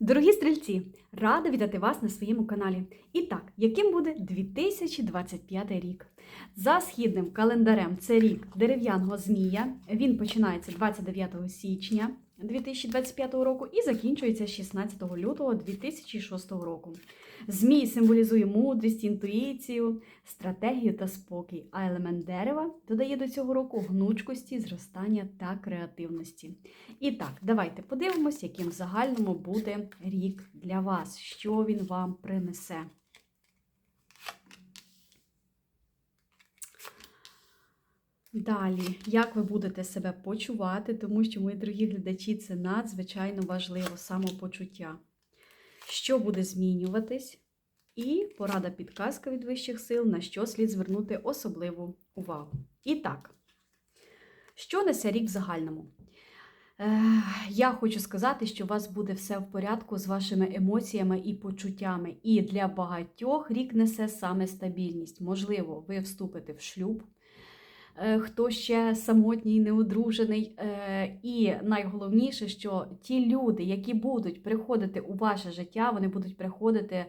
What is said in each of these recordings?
Дорогі стрільці, рада вітати вас на своєму каналі. І так, яким буде 2025 рік? За східним календарем це рік дерев'яного змія. Він починається 29 січня 2025 року і закінчується 16 лютого 2006 року. Змій символізує мудрість, інтуїцію, стратегію та спокій, а елемент дерева додає до цього року гнучкості, зростання та креативності. І так, давайте подивимось, яким в загальному буде рік для вас, що він вам принесе. Далі, як ви будете себе почувати, тому що, мої дорогі глядачі, це надзвичайно важливо самопочуття. Що буде змінюватись? І порада підказка від вищих сил, на що слід звернути особливу увагу. І так, що несе рік в загальному? Е, Я хочу сказати, що у вас буде все в порядку з вашими емоціями і почуттями. І для багатьох рік несе саме стабільність. Можливо, ви вступите в шлюб, хто ще самотній, неодружений. Е, І найголовніше, що ті люди, які будуть приходити у ваше життя, вони будуть приходити.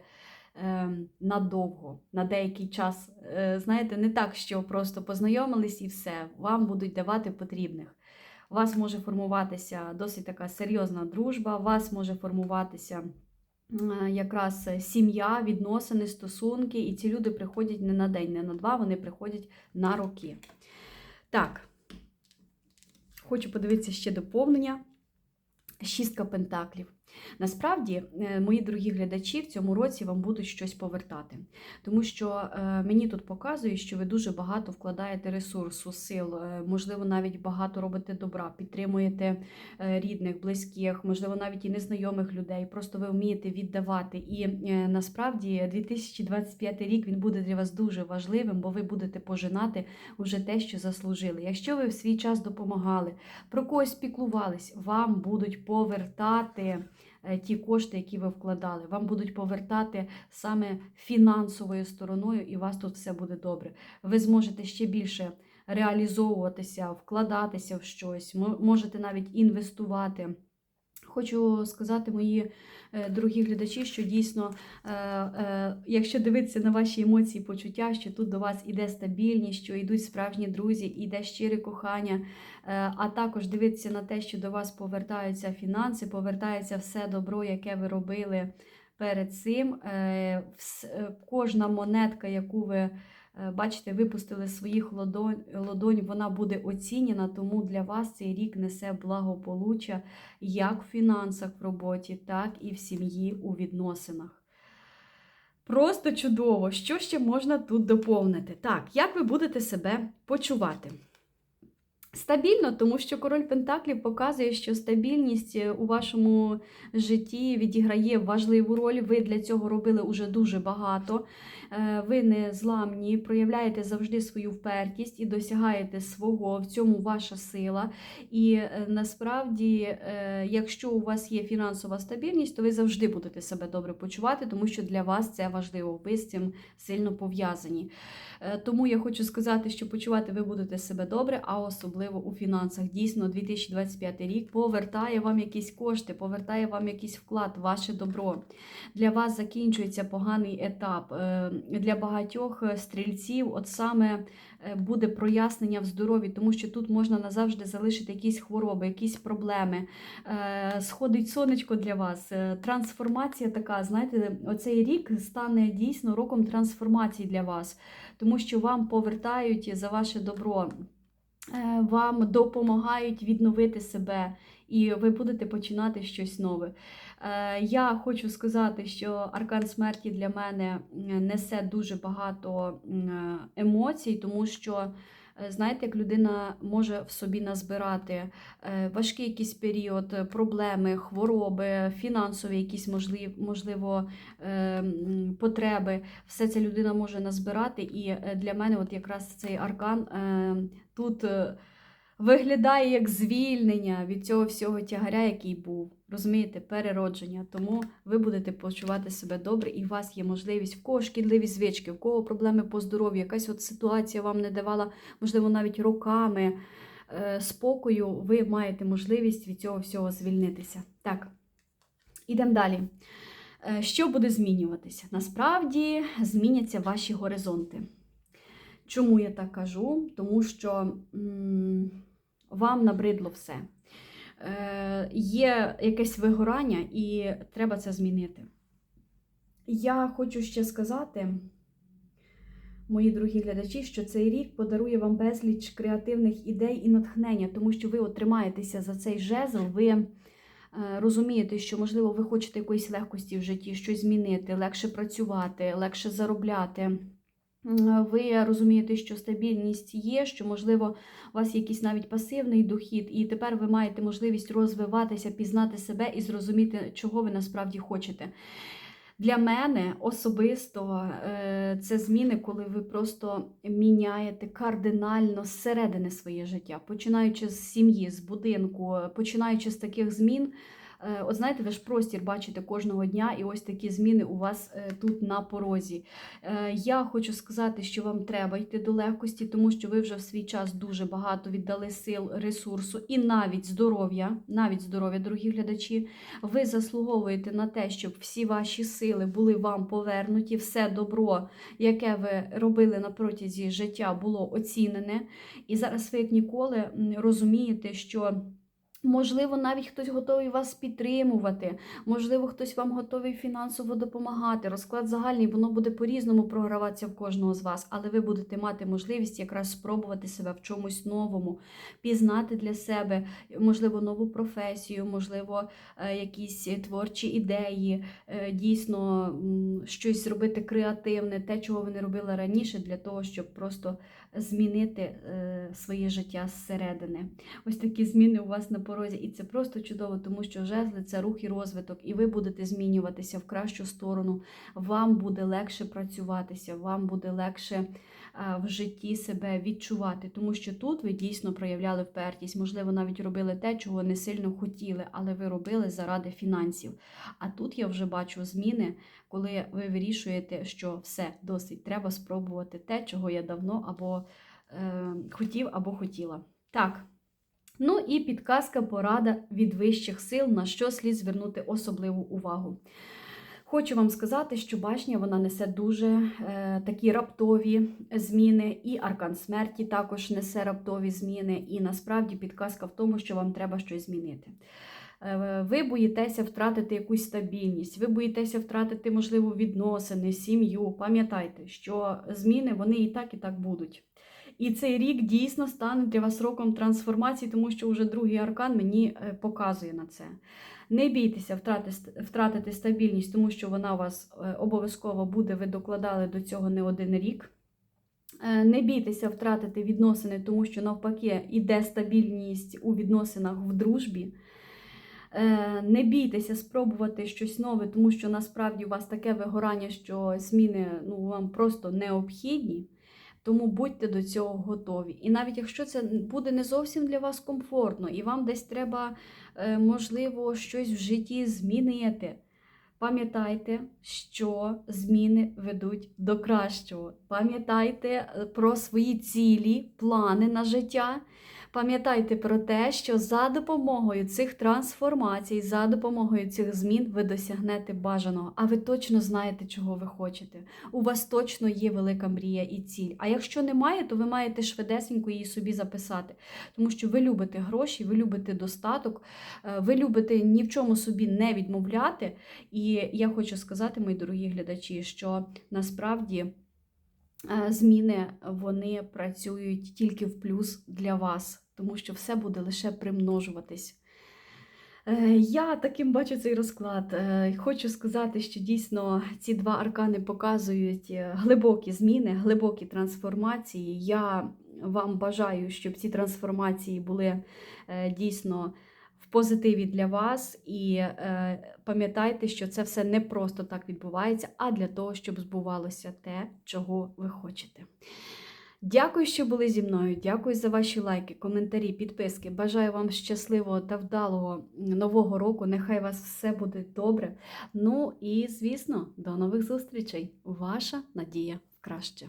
е, Надовго, на деякий час, Е, знаєте, не так, що просто познайомились і все, вам будуть давати потрібних. У вас може формуватися досить така серйозна дружба, у вас може формуватися якраз сім'я, відносини, стосунки, і ці люди приходять не на день, не на два, вони приходять на роки. Так, хочу подивитися ще доповнення. Шістка пентаклів. Насправді, е, мої дорогі глядачі, в цьому році вам будуть щось повертати. Тому що е, мені тут показує, що ви дуже багато вкладаєте ресурсу, сил, е, можливо, навіть багато робите добра, підтримуєте рідних, близьких, можливо, навіть і незнайомих людей. Просто ви вмієте віддавати. І насправді 2025 рік він буде для вас дуже важливим, бо ви будете пожинати уже те, що заслужили. Якщо ви в свій час допомагали, про когось піклувались, вам будуть повертати ті кошти, які ви вкладали. Вам будуть повертати саме фінансовою стороною, і у вас тут все буде добре. Ви зможете ще більше реалізовуватися, вкладатися в щось, можете навіть інвестувати. Хочу сказати, мої е, дорогі глядачі, що дійсно, е, е, якщо дивитися на ваші емоції, почуття, що тут до вас іде стабільність, що йдуть справжні друзі, іде щире кохання, а також дивитися на те, що до вас повертаються фінанси, повертається все добро, яке ви робили перед цим. Кожна монетка, яку ви бачите, випустили своїх ладонь, ладонь, вона буде оцінена, тому для вас цей рік несе благополуччя як в фінансах в роботі, так і в сім'ї у відносинах. Просто чудово! Що ще можна тут доповнити? Так, як ви будете себе почувати? Стабільно, тому що король Пентаклів показує, що стабільність е, у вашому житті відіграє важливу роль. Ви для цього робили уже дуже багато. Е, Ви не зламні, проявляєте завжди свою впертість і досягаєте свого. В цьому ваша сила. І е, насправді, якщо у вас є фінансова стабільність, то ви завжди будете себе добре почувати, тому що для вас це важливо. Ви з цим сильно пов'язані. Тому я хочу сказати, що почувати ви будете себе добре, а особливо у фінансах. Дійсно, 2025 рік повертає вам якісь кошти, повертає вам якийсь вклад, ваше добро. Для вас закінчується поганий етап. Е, Для багатьох е, стрільців, от саме е, буде прояснення в здоров'ї, тому що тут можна назавжди залишити якісь хвороби, якісь проблеми. Сходить сонечко для вас. Трансформація така, знаєте, оцей рік стане дійсно роком трансформації для вас, тому що вам повертають за ваше добро. Е, Вам допомагають відновити себе, і ви будете починати щось нове. Е, Я хочу сказати, що аркан смерті для мене несе дуже багато емоцій, тому що, знаєте, як людина може в собі назбирати е, важкий якийсь період, е, проблеми, хвороби, фінансові якісь можливо, е, потреби. Все це людина може назбирати. І е, для мене, от якраз цей аркан е, тут. е, Виглядає як звільнення від цього всього тягаря, який був. Розумієте, переродження. Тому ви будете почувати себе добре, і у вас є можливість в кого шкідливі звички, в кого проблеми по здоров'ю, якась от ситуація вам не давала, можливо, навіть роками е, спокою. Ви маєте можливість від цього всього звільнитися. Так. Ідемо далі. Е, Що буде змінюватися? Насправді зміняться ваші горизонти. Чому я так кажу? Тому що м, вам набридло все. Е, Є якесь вигорання, і треба це змінити. Я хочу ще сказати, мої дорогі глядачі, що цей рік подарує вам безліч креативних ідей і натхнення, тому що ви отримаєтеся за цей жезл, ви е, розумієте, що, можливо, ви хочете якоїсь легкості в житті, щось змінити, легше працювати, легше заробляти. Ви розумієте, що стабільність є, що, можливо, у вас якийсь навіть пасивний дохід, і тепер ви маєте можливість розвиватися, пізнати себе і зрозуміти, чого ви насправді хочете. Для мене особисто е, це зміни, коли ви просто міняєте кардинально зсередини своє життя, починаючи з сім'ї, з будинку, починаючи з таких змін. Е, От знаєте, ви ж простір бачите кожного дня, і ось такі зміни у вас е, тут на порозі. Е, Я хочу сказати, що вам треба йти до легкості, тому що ви вже в свій час дуже багато віддали сил, ресурсу і навіть здоров'я, навіть здоров'я, дорогі глядачі. Ви заслуговуєте на те, щоб всі ваші сили були вам повернуті, все добро, яке ви робили на протязі життя, було оцінене. І зараз ви як ніколи розумієте, що. Можливо, навіть хтось готовий вас підтримувати, можливо, хтось вам готовий фінансово допомагати. Розклад загальний, воно буде по-різному програватися в кожного з вас, але ви будете мати можливість якраз спробувати себе в чомусь новому, пізнати для себе, можливо, нову професію, можливо, е, якісь творчі ідеї, е, дійсно щось зробити креативне, те, чого ви не робили раніше, для того, щоб просто змінити е, своє життя зсередини. Ось такі зміни у вас на порозі, і це просто чудово, тому що жезли це рух і розвиток, і ви будете змінюватися в кращу сторону. Вам буде легше працюватися, вам буде легше е, в житті себе відчувати, тому що тут ви дійсно проявляли впертість, можливо, навіть робили те, чого не сильно хотіли, але ви робили заради фінансів. А тут я вже бачу зміни, коли ви вирішуєте, що все досить, треба спробувати те, чого я давно або е, хотів, або хотіла. Так. Ну і підказка порада від вищих сил, на що слід звернути особливу увагу. Хочу вам сказати, що башня вона несе дуже е, такі раптові зміни, і аркан смерті також несе раптові зміни. І насправді підказка в тому, що вам треба щось змінити. Е, Ви боїтеся втратити якусь стабільність, ви боїтеся втратити, можливо, відносини, сім'ю. Пам'ятайте, що зміни вони і так, і так будуть. І цей рік дійсно стане для вас роком трансформації, тому що вже другий аркан мені е, показує на це. Не бійтеся втратити, стабільність, тому що вона у вас е, обов'язково буде, ви докладали до цього не один рік. Е, Не бійтеся втратити відносини, тому що навпаки іде стабільність у відносинах в дружбі. Не бійтеся спробувати щось нове, тому що насправді у вас таке вигорання, що зміни ну, вам просто необхідні. Тому будьте до цього готові. І навіть якщо це буде не зовсім для вас комфортно, і вам десь треба, е, можливо, щось в житті змінити. Пам'ятайте, що зміни ведуть до кращого. Пам'ятайте е, про свої цілі, плани на життя. Пам'ятайте про те, що за допомогою цих трансформацій, за допомогою цих змін ви досягнете бажаного, а ви точно знаєте, чого ви хочете. У вас точно є велика мрія і ціль. А якщо немає, то ви маєте швидесенько її собі записати, тому що ви любите гроші, ви любите достаток, е, ви любите ні в чому собі не відмовляти. І я хочу сказати, мої дорогі глядачі, що насправді. е, Зміни вони працюють тільки в плюс для вас, тому що все буде лише примножуватись. Е, Я таким бачу цей розклад. Е, Хочу сказати, що дійсно ці два аркани показують е, глибокі зміни, глибокі трансформації. Я вам бажаю, щоб ці трансформації були дійсно в позитиві для вас. І пам'ятайте, що це все не просто так відбувається, а для того, щоб збувалося те, чого ви хочете. Дякую, що були зі мною. Дякую за ваші лайки, коментарі, підписки. Бажаю вам щасливого та вдалого нового року. Нехай вас все буде добре. Ну і, звісно, до нових зустрічей. Ваша надія краще.